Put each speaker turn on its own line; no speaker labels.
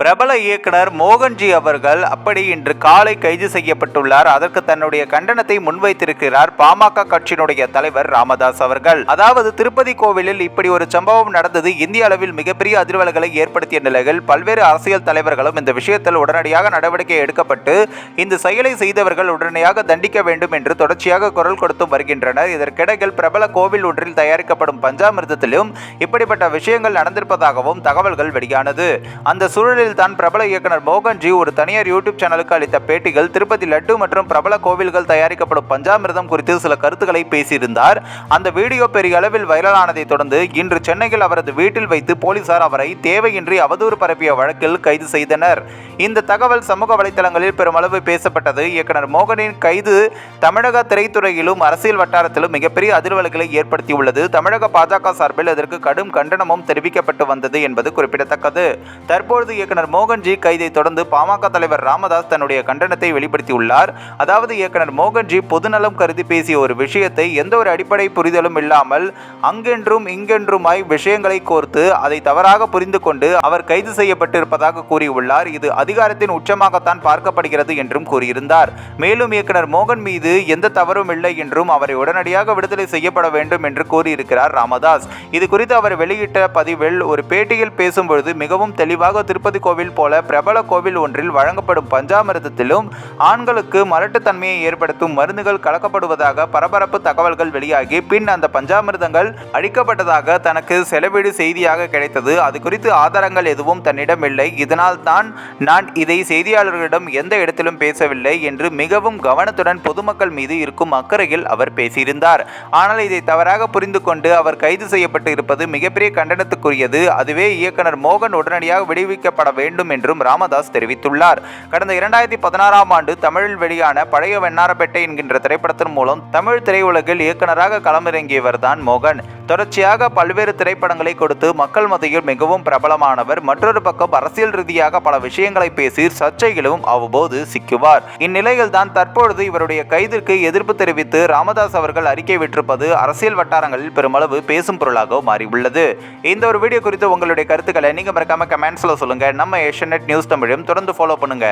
பிரபல இயக்குனர் மோகன்ஜி அவர்கள் அப்படி இன்று காலை கைது செய்யப்பட்டுள்ளார். அதற்கு தன்னுடைய கண்டனத்தை முன்வைத்திருக்கிறார் பாமக கட்சியினுடைய தலைவர் ராமதாஸ் அவர்கள். அதாவது திருப்பதி கோவிலில் இப்படி ஒரு சம்பவம் நடந்தது. இந்திய அளவில் மிகப்பெரிய அதிர்வலைகளை ஏற்படுத்திய நிலையில் பல்வேறு அரசியல் தலைவர்களும் இந்த விஷயத்தில் உடனடியாக நடவடிக்கை எடுக்கப்பட்டு இந்த செயலை செய்தவர்கள் உடனடியாக தண்டிக்க வேண்டும் என்று தொடர்ச்சியாக குரல் கொடுத்தும் வருகின்றனர். இதற்கிடையில் பிரபல கோவில் ஒன்றில் தயாரிக்கப்படும் பஞ்சாமிர்தத்திலும் இப்படிப்பட்ட விஷயங்கள் நடந்திருப்பதாகவும் தகவல்கள் வெளியானது. அந்த சூழலில் தான் பிரபல இயக்குனர் மோகன்ஜி ஒரு தனியார் யூடியூப் சேனலுக்கு அளித்த பேட்டிகள் திருப்பதி லட்டு மற்றும் பிரபல கோவில்கள் தயாரிக்கப்படும் பஞ்சாமிர்தம் குறித்து சில கருத்துக்களை பேசியிருந்தார். அந்த வீடியோ பெரிய அளவில் வைரலானதை தொடர்ந்து இன்று சென்னையில் அவரது வீட்டில் வைத்து போலீசார் அவரை தேவையின்றி அவதூறு பரப்பிய வழக்கில் கைது செய்தனர். இந்த தகவல் சமூக வலைதளங்களில் பெருமளவு பேசப்பட்டது. இயக்குனர் மோகனின் கைது தமிழக திரைத்துறையிலும் அரசியல் வட்டாரத்திலும் மிகப்பெரிய அதிர்வலைகளை ஏற்படுத்தியுள்ளது. தமிழக பாஜக சார்பில் அதற்கு கடும் கண்டனமும் தெரிவிக்கப்பட்டு வந்தது என்பது குறிப்பிடத்தக்கது. தற்பொழுது இயக்குனர் இயக்குனர் மோகன்ஜி கைதை தொடர்ந்து பாமக தலைவர் ராமதாஸ் தன்னுடைய கண்டனத்தை வெளிப்படுத்தியுள்ளார். அதாவது இயக்குனர் மோகன்ஜி பொதுநலம் கருதி பேசிய ஒரு விஷயத்தை எந்த ஒரு அடிப்படை புரிதலும் இல்லாமல் அங்கென்றும் இங்கென்றுமாய் விஷயங்களை கோர்த்து அதை தவறாக புரிந்து கொண்டு அவர் கைது செய்யப்பட்டிருப்பதாக கூறியுள்ளார். இது அதிகாரத்தின் உச்சமாகத்தான் பார்க்கப்படுகிறது என்றும் கூறியிருந்தார். மேலும் இயக்குனர் மோகன் மீது எந்த தவறும் இல்லை என்றும் அவரை உடனடியாக விடுதலை செய்யப்பட வேண்டும் என்று கூறியிருக்கிறார் ராமதாஸ். இது குறித்து அவர் வெளியிட்ட பதிவில் ஒரு பேட்டியில் பேசும்பொழுது மிகவும் தெளிவாக திருப்பதி கோவில் போல பிரபல கோவில் ஒன்றில் வழங்கப்படும் பஞ்சாமிர்தத்திலும் ஆண்களுக்கு மலட்டுத்தன்மையை ஏற்படுத்தும் மருந்துகள் கலக்கப்படுவதாக பரபரப்பு தகவல்கள் வெளியாகி பின் அந்த பஞ்சாமிரதங்கள் அழிக்கப்பட்டதாக தனக்கு செலவீடு செய்தியாக கிடைத்தது. அது குறித்து ஆதாரங்கள் எதுவும் தன்னிடம் இல்லை. இதனால் தான் நான் இதை செய்தியாளர்களிடம் எந்த இடத்திலும் பேசவில்லை என்று மிகவும் கவனத்துடன் பொதுமக்கள் மீது இருக்கும் அக்கறையில் அவர் பேசியிருந்தார். ஆனால் இதை தவறாக புரிந்து கொண்டு அவர் கைது செய்யப்பட்டு இருப்பது மிகப்பெரிய கண்டனத்துக்குரியது. அதுவே இயக்குனர் மோகன் உடனடியாக விடுவிக்கப்பட வேண்டும் என்றும் ராமதாஸ் தெரிவித்துள்ளார். கடந்த இரண்டாயிரத்தி பதினாறாம் ஆண்டு தமிழில் வெளியான பழைய வெண்ணாரப்பேட்டை என்கின்ற திரைப்படத்தின் மூலம் தமிழ் திரையுலகில் இயக்குனராக களமிறங்கியவர் தான் மோகன். தொடர்ச்சியாக பல்வேறு திரைப்படங்களை கொடுத்து மக்கள் மத்தியில் மிகவும் பிரபலமானவர். மற்றொரு பக்கம் அரசியல் ரீதியாக பல விஷயங்களை பேசி சர்ச்சைகளும் அவ்வப்போது சிக்குவார். இந்நிலையில் தான் தற்பொழுது இவருடைய கைதிற்கு எதிர்ப்பு தெரிவித்து ராமதாஸ் அவர்கள் அறிக்கை விட்டிருப்பது அரசியல் வட்டாரங்களில் பெருமளவு பேசும் பொருளாக மாறியுள்ளது. இந்த ஒரு வீடியோ குறித்து உங்களுடைய கருத்துக்களை நீங்க மறக்காம கமெண்ட்ஸ்ல சொல்லுங்க. நம்ம ஏஷியநெட் நியூஸ் தமிழும் தொடர்ந்து ஃபாலோ பண்ணுங்க.